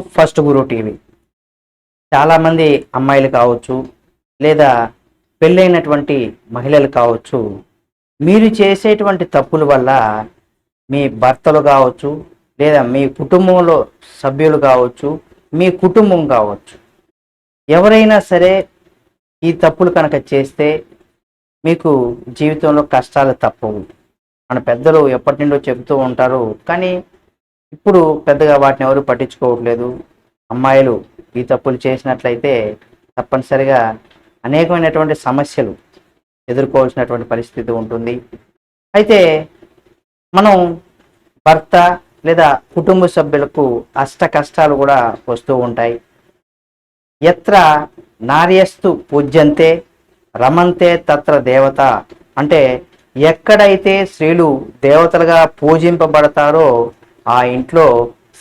First Guru TV. చాలామంది అమ్మాయిలు కావచ్చు లేదా పెళ్ళైనటువంటి మహిళలు కావచ్చు మీరు చేసేటువంటి తప్పుల వల్ల మీ భర్తలు కావచ్చు లేదా మీ కుటుంబంలో సభ్యులు కావచ్చు మీ కుటుంబం కావచ్చు ఎవరైనా సరే ఈ తప్పులు కనుక చేస్తే మీకు జీవితంలో కష్టాలు తప్పవు. మన పెద్దలు ఎప్పటి నుండో చెబుతూ ఉంటారు కానీ ఇప్పుడు పెద్దగా వాటిని ఎవరు పట్టించుకోవట్లేదు. అమ్మాయిలు ఈ తప్పులు చేసినట్లయితే తప్పనిసరిగా అనేకమైనటువంటి సమస్యలు ఎదుర్కోవాల్సినటువంటి పరిస్థితి ఉంటుంది. అయితే మనం భర్త లేదా కుటుంబ సభ్యులకు అష్ట కష్టాలు కూడా వస్తూ ఉంటాయి. ఎత్ర నార్యస్తు పూజ్యంతే రమంతే తత్ర దేవత అంటే ఎక్కడైతే స్త్రీలు దేవతలుగా పూజింపబడతారో ఆ ఇంట్లో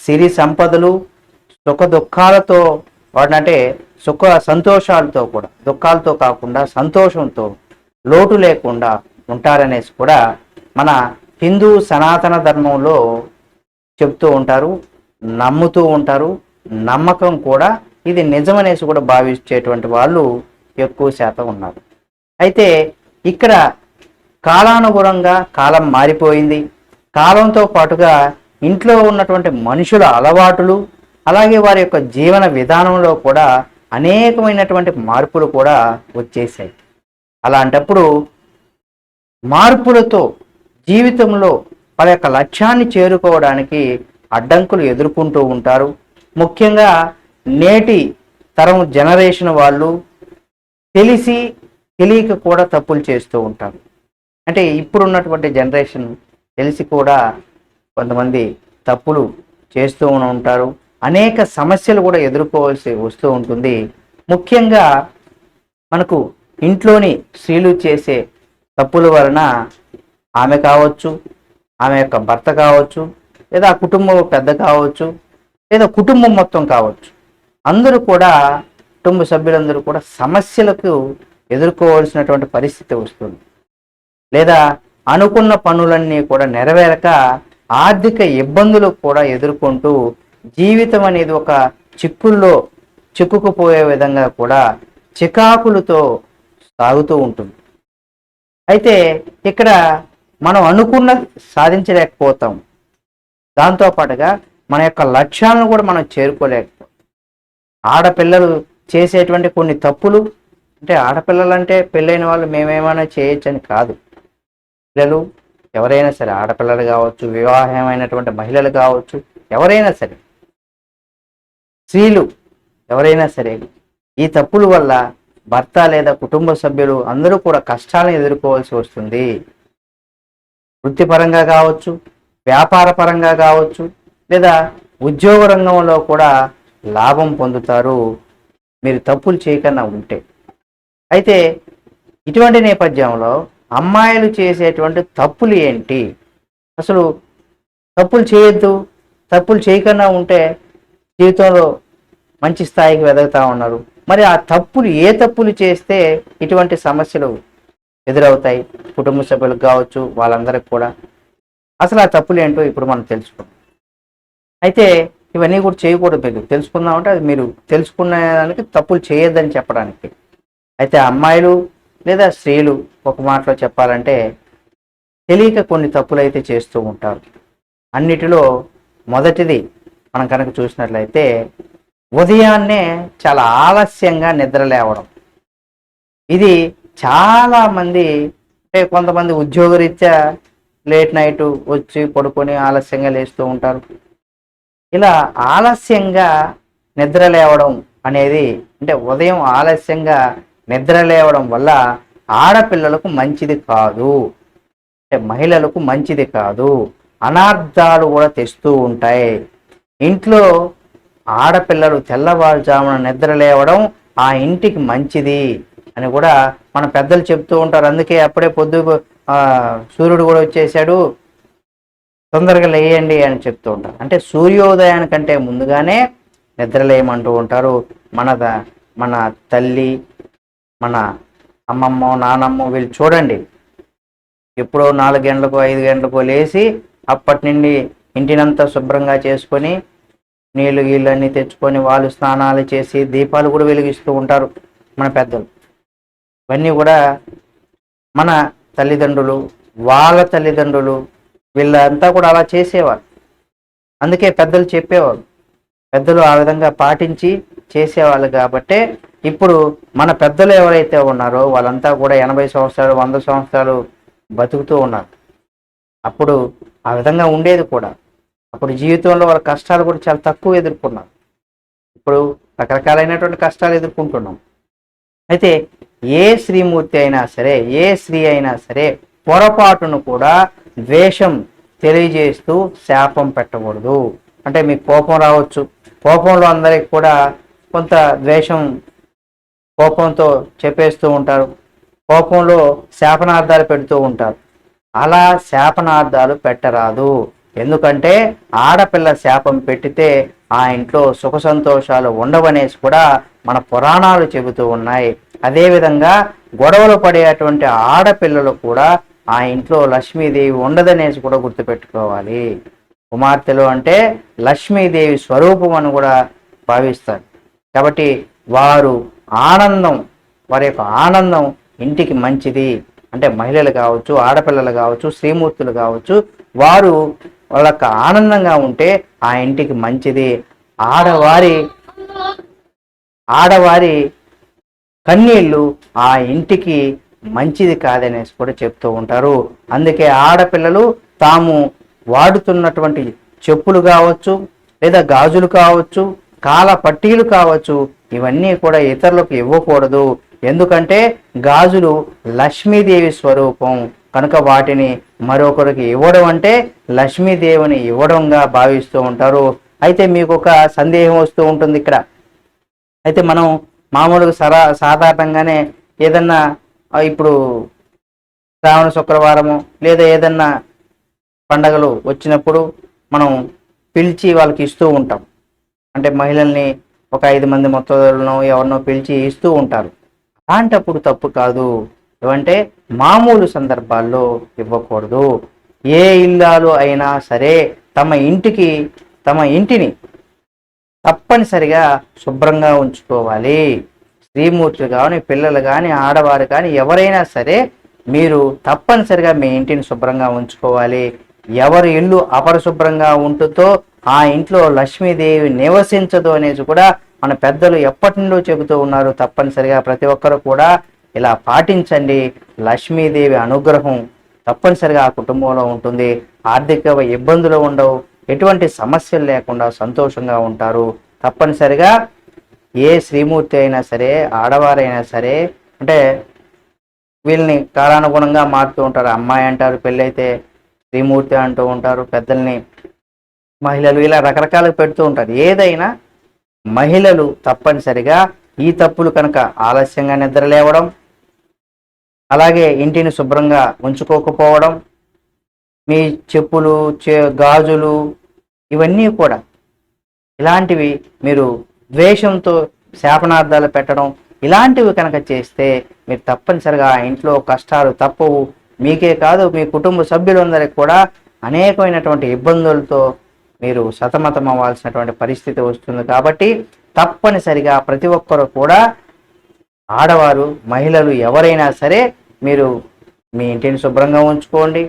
సిరి సంపదలు సుఖ దుఃఖాలతో వాడినంటే సుఖ సంతోషాలతో కూడా దుఃఖాలతో కాకుండా సంతోషంతో లోటు లేకుండా ఉంటారనేసి కూడా మన హిందూ సనాతన ధర్మంలో చెప్తూ ఉంటారు నమ్ముతూ ఉంటారు. నమ్మకం కూడా ఇది నిజమనేసి కూడా భావించేటువంటి వాళ్ళు ఎక్కువ శాతం ఉన్నారు. అయితే ఇక్కడ కాలానుగుణంగా కాలం మారిపోయింది. కాలంతో పాటుగా ఇంట్లో ఉన్నటువంటి మనుషుల అలవాటులు అలాగే వారి యొక్క జీవన విధానంలో కూడా అనేకమైనటువంటి మార్పులు కూడా వచ్చేసాయి అలాంటప్పుడు మార్పులతో జీవితంలో వాళ్ళ యొక్క లక్ష్యాన్ని చేరుకోవడానికి అడ్డంకులు ఎదుర్కొంటూ ఉంటారు. ముఖ్యంగా నేటి తరం జనరేషన్ వాళ్ళు తెలిసి తెలియక కూడా తప్పులు చేస్తూ ఉంటారు. అంటే ఇప్పుడున్నటువంటి జనరేషన్ తెలిసి కూడా కొంతమంది తప్పులు చేస్తూ ఉంటారు. అనేక సమస్యలు కూడా ఎదుర్కోవాల్సి వస్తూ ఉంటుంది. ముఖ్యంగా మనకు ఇంట్లోని స్త్రీలు చేసే తప్పుల వలన ఆమె కావచ్చు ఆమె యొక్క భర్త కావచ్చు లేదా కుటుంబం పెద్ద కావచ్చు లేదా కుటుంబం మొత్తం కావచ్చు. అందరూ కూడా కుటుంబ సభ్యులందరూ కూడా సమస్యలకు ఎదుర్కోవాల్సినటువంటి పరిస్థితి వస్తుంది. లేదా అనుకున్న పనులన్నీ కూడా నెరవేరక ఆర్థిక ఇబ్బందులు కూడా ఎదుర్కొంటూ జీవితం అనేది ఒక చిక్కుల్లో చిక్కుకుపోయే విధంగా కూడా చికాకులతో సాగుతూ ఉంటుంది. అయితే ఇక్కడ మనం అనుకున్న సాధించలేకపోతాం. దాంతోపాటుగా మన యొక్క లక్ష్యాలను కూడా మనం చేరుకోలేకపోతాం. ఆడపిల్లలు చేసేటువంటి కొన్ని తప్పులు అంటే ఆడపిల్లలు అంటే పెళ్ళైన వాళ్ళు మేమేమైనా చేయొచ్చని కాదు. పిల్లలు ఎవరైనా సరే ఆడపిల్లలు కావచ్చు వివాహమైనటువంటి మహిళలు కావచ్చు ఎవరైనా సరే స్త్రీలు ఎవరైనా సరే ఈ తప్పుల వల్ల భర్త లేదా కుటుంబ సభ్యులు అందరూ కూడా కష్టాలను ఎదుర్కోవాల్సి వస్తుంది. వృత్తిపరంగా కావచ్చు వ్యాపార పరంగా కావచ్చు లేదా ఉద్యోగ రంగంలో కూడా లాభం పొందుతారు. మీరు తప్పులు చేయకుండా ఉంటే. అయితే ఇటువంటి నేపథ్యంలో అమ్మాయిలు చేసేటువంటి తప్పులు ఏంటి? అసలు తప్పులు చేయొద్దు. తప్పులు చేయకుండా ఉంటే జీవితంలో మంచి స్థాయికి వెదగుతూ ఉన్నారు. మరి ఆ తప్పులు ఏ తప్పులు చేస్తే ఇటువంటి సమస్యలు ఎదురవుతాయి? కుటుంబ సభ్యులకు కావచ్చు వాళ్ళందరికి కూడా. అసలు ఆ తప్పులు ఏంటో ఇప్పుడు మనం తెలుసుకుందాం. అయితే ఇవన్నీ కూడా చేయకూడదు మీరు తెలుసుకుందామంటే అది మీరు తెలుసుకునే దానికి తప్పులు చేయొద్దని చెప్పడానికి. అయితే అమ్మాయిలు లేదా స్త్రీలు ఒక మాటలో చెప్పాలంటే తెలియక కొన్ని తప్పులు అయితే చేస్తూ ఉంటారు. అన్నిటిలో మొదటిది మనం కనుక చూసినట్లయితే ఉదయాన్నే చాలా ఆలస్యంగా నిద్ర లేవడం. ఇది చాలా మంది అంటే కొంతమంది ఉద్యోగరీత్యా లేట్ నైట్ వచ్చి పడుకొని ఆలస్యంగా లేస్తూ ఉంటారు. ఇలా ఆలస్యంగా నిద్ర లేవడం అనేది అంటే ఉదయం ఆలస్యంగా నిద్ర లేవడం వల్ల ఆడపిల్లలకు మంచిది కాదు. అంటే మహిళలకు మంచిది కాదు. అనార్థాలు కూడా తెస్తూ ఉంటాయి. ఇంట్లో ఆడపిల్లలు తెల్లవారుజామున నిద్ర లేవడం ఆ ఇంటికి మంచిది అని కూడా మన పెద్దలు చెప్తూ ఉంటారు. అందుకే అప్పుడే పొద్దు సూర్యుడు కూడా వచ్చేసాడు. తొందరగా లేయండి అని చెప్తూ ఉంటారు. అంటే సూర్యోదయానికంటే ముందుగానే నిద్రలేయమంటూ ఉంటారు. మన ద- మన తల్లి మన అమ్మమ్మ నానమ్మ వీళ్ళు చూడండి. ఎప్పుడో నాలుగు గంటలకు ఐదు గంటలకు లేచి అప్పటి నుండి ఇంటినంతా శుభ్రంగా చేసుకొని నీళ్ళు గీళ్ళన్నీ తెచ్చుకొని వాళ్ళు స్నానాలు చేసి దీపాలు కూడా వెలిగిస్తూ ఉంటారు మన పెద్దలు. ఇవన్నీ కూడా మన తల్లిదండ్రులు వాళ్ళ తల్లిదండ్రులు వీళ్ళంతా కూడా అలా చేసేవారు. అందుకే పెద్దలు చెప్పేవారు. పెద్దలు ఆ విధంగా పాటించి చేసేవాళ్ళు కాబట్టే ఇప్పుడు మన పెద్దలు ఎవరైతే ఉన్నారో వాళ్ళంతా కూడా ఎనభై సంవత్సరాలు వంద సంవత్సరాలు బతుకుతూ ఉన్నారు. అప్పుడు ఆ విధంగా ఉండేది కూడా. అప్పుడు జీవితంలో వాళ్ళ కష్టాలు కూడా చాలా తక్కువ ఎదుర్కొన్నారు ఇప్పుడు రకరకాలైనటువంటి కష్టాలు ఎదుర్కొంటున్నాం. అయితే ఏ శ్రీమూర్తి అయినా సరే ఏ స్త్రీ అయినా సరే పొరపాటును కూడా ద్వేషం తెలియజేస్తూ శాపం పెట్టకూడదు. అంటే మీకు కోపం రావచ్చు. కోపంలో అందరికి కూడా కొంత ద్వేషం కోపంతో చెప్పేస్తూ ఉంటారు. కోపంలో శాపనార్థాలు పెడుతూ ఉంటారు. అలా శాపనార్థాలు పెట్టరాదు. ఎందుకంటే ఆడపిల్ల శాపం పెట్టితే ఆ ఇంట్లో సుఖ సంతోషాలు ఉండవనేసి కూడా మన పురాణాలు చెబుతూ ఉన్నాయి. అదేవిధంగా గొడవలు పడేటువంటి ఆడపిల్లలు కూడా ఆ ఇంట్లో లక్ష్మీదేవి ఉండదనేసి కూడా గుర్తుపెట్టుకోవాలి. కుమార్తెలు అంటే లక్ష్మీదేవి స్వరూపం అని కూడా భావిస్తారు. కాబట్టి వారు ఆనందం. వారి యొక్క ఆనందం ఇంటికి మంచిది. అంటే మహిళలు కావచ్చు ఆడపిల్లలు కావచ్చు శ్రీమూర్తులు కావచ్చు వారు వాళ్ళ యొక్క ఆనందంగా ఉంటే ఆ ఇంటికి మంచిది. ఆడవారి ఆడవారి కన్నీళ్ళు ఆ ఇంటికి మంచిది కాదనేసి కూడా చెప్తూ ఉంటారు. అందుకే ఆడపిల్లలు తాము వాడుతున్నటువంటి చెప్పులు కావచ్చు లేదా గాజులు కావచ్చు కాల పట్టీలు కావచ్చు ఇవన్నీ కూడా ఇతరులకు ఇవ్వకూడదు. ఎందుకంటే గాజులు లక్ష్మీదేవి స్వరూపం. కనుక వాటిని మరొకరికి ఇవ్వడం అంటే లక్ష్మీదేవిని ఇవ్వడంగా భావిస్తూ ఉంటారు. అయితే మీకు ఒక సందేహం వస్తూ ఉంటుంది ఇక్కడ. అయితే మనం మామూలుగా సరా సాధారణంగానే ఏదన్నా ఇప్పుడు శ్రావణ శుక్రవారము లేదా ఏదన్నా పండగలు వచ్చినప్పుడు మనం పిలిచి వాళ్ళకి ఇస్తూ ఉంటాం. అంటే మహిళల్ని ఒక ఐదు మంది మొత్తలను ఎవరినో పిలిచి ఇస్తూ ఉంటారు. అలాంటప్పుడు తప్పు కాదు. ఏమంటే మామూలు సందర్భాల్లో ఇవ్వకూడదు. ఏ ఇల్లాలు అయినా సరే తమ ఇంటికి తమ ఇంటిని తప్పనిసరిగా శుభ్రంగా ఉంచుకోవాలి. స్త్రీమూర్తులు కానీ పిల్లలు కానీ ఆడవారు కానీ ఎవరైనా సరే మీరు తప్పనిసరిగా మీ ఇంటిని శుభ్రంగా ఉంచుకోవాలి. ఎవరి ఇల్లు అపరిశుభ్రంగా ఉంటుందో ఆ ఇంట్లో లక్ష్మీదేవి నివసించదు అనేసి కూడా మన పెద్దలు ఎప్పటి నుండో చెబుతూ ఉన్నారు. తప్పనిసరిగా ప్రతి ఒక్కరు కూడా ఇలా పాటించండి. లక్ష్మీదేవి అనుగ్రహం తప్పనిసరిగా ఆ కుటుంబంలో ఉంటుంది. ఆర్థిక ఇబ్బందులు ఉండవు. ఎటువంటి సమస్యలు లేకుండా సంతోషంగా ఉంటారు. తప్పనిసరిగా ఏ శ్రీమూర్తి అయినా సరే ఆడవారైనా సరే అంటే వీళ్ళని కాలానుగుణంగా మారుతూ ఉంటారు. అమ్మాయి అంటారు పెళ్ళైతే శ్రీమూర్తి అంటూ ఉంటారు. పెద్దల్ని మహిళలు ఇలా రకరకాలుగా పెడుతూ ఉంటారు. ఏదైనా మహిళలు తప్పనిసరిగా ఈ తప్పులు కనుక ఆలస్యంగా నిద్ర లేవడం అలాగే ఇంటిని శుభ్రంగా ఉంచుకోకపోవడం మీ చెప్పులు చే గాజులు ఇవన్నీ కూడా ఇలాంటివి మీరు ద్వేషంతో శాపనార్థాలు పెట్టడం ఇలాంటివి కనుక చేస్తే మీరు తప్పనిసరిగా ఇంట్లో కష్టాలు తప్పవు. మీకే కాదు మీ కుటుంబ సభ్యులందరికీ కూడా అనేకమైనటువంటి ఇబ్బందులతో మీరు సతమతం అవ్వాల్సినటువంటి పరిస్థితి వస్తుంది. కాబట్టి తప్పనిసరిగా ప్రతి ఒక్కరు కూడా ఆడవారు మహిళలు ఎవరైనా సరే మీరు మీ ఇంటిని శుభ్రంగా ఉంచుకోండి.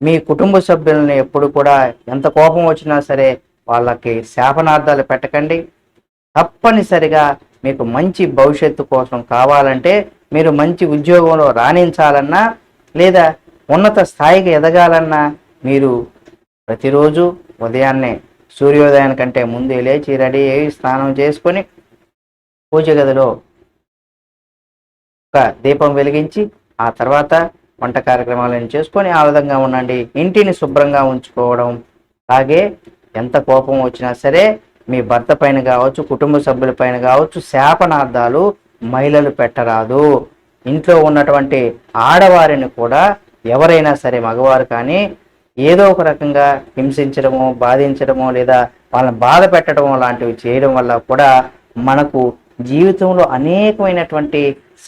మీ కుటుంబ సభ్యులను ఎప్పుడు కూడా ఎంత కోపం వచ్చినా సరే వాళ్ళకి శాపనార్థాలు పెట్టకండి. తప్పనిసరిగా మీకు మంచి భవిష్యత్తు కోసం కావాలంటే మీరు మంచి ఉద్యోగంలో రాణించాలన్నా లేదా ఉన్నత స్థాయికి ఎదగాలన్నా మీరు ప్రతిరోజు ఉదయాన్నే సూర్యోదయానికంటే ముందే లేచి రెడీ అయ్యి స్నానం చేసుకొని పూజ గదిలో ఒక దీపం వెలిగించి ఆ తర్వాత వంట కార్యక్రమాలను చేసుకొని ఆ విధంగా ఉండండి. ఇంటిని శుభ్రంగా ఉంచుకోవడం. అలాగే ఎంత కోపం వచ్చినా సరే మీ భర్త పైన కావచ్చు కుటుంబ సభ్యుల పైన కావచ్చు శాపనార్థాలు మహిళలు పెట్టరాదు. ఇంట్లో ఉన్నటువంటి ఆడవారిని కూడా ఎవరైనా సరే మగవారు కానీ ఏదో ఒక రకంగా హింసించడము బాధించడమో లేదా వాళ్ళని బాధ పెట్టడమో లాంటివి చేయడం వల్ల కూడా మనకు జీవితంలో అనేకమైనటువంటి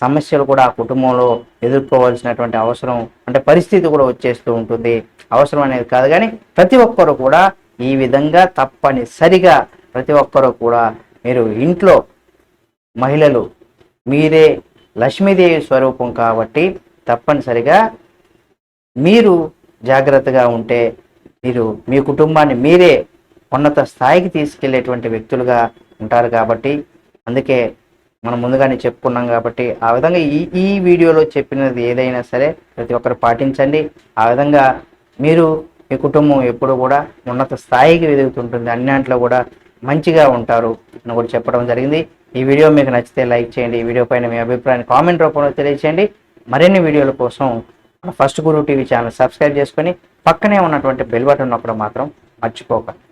సమస్యలు కూడా ఆ కుటుంబంలో ఎదుర్కోవాల్సినటువంటి అవసరం అంటే పరిస్థితి కూడా వచ్చేస్తూ ఉంటుంది. అవసరం అనేది కాదు కానీ ప్రతి ఒక్కరు కూడా ఈ విధంగా తప్పనిసరిగా ప్రతి ఒక్కరూ కూడా మీరు ఇంట్లో మహిళలు మీరే లక్ష్మీదేవి స్వరూపం కాబట్టి తప్పనిసరిగా మీరు జాగ్రత్తగా ఉంటే మీరు మీ కుటుంబాన్ని మీరే ఉన్నత స్థాయికి తీసుకెళ్ళేటువంటి వ్యక్తులుగా ఉంటారు కాబట్టి అందుకే మనం ముందుగానే చెప్పుకున్నాం కాబట్టి ఆ విధంగా ఈ ఈ వీడియోలో చెప్పినది ఏదైనా సరే ప్రతి ఒక్కరు పాటించండి. ఆ విధంగా మీరు మీ కుటుంబం ఎప్పుడు కూడా ఉన్నత స్థాయికి ఎదుగుతుంటుంది. అన్నింట్లో కూడా మంచిగా ఉంటారు అని కూడా చెప్పడం జరిగింది. ఈ వీడియో మీకు నచ్చితే లైక్ చేయండి. ఈ వీడియో పైన మీ అభిప్రాయాన్ని కామెంట్ రూపంలో తెలియచేయండి. మరిన్ని వీడియోల కోసం first Guru TV channel subscribe చేసుకొని పక్కనే ఉన్నటువంటి బెల్ బటన్ నొక్కడం మాత్రం మర్చిపోకండి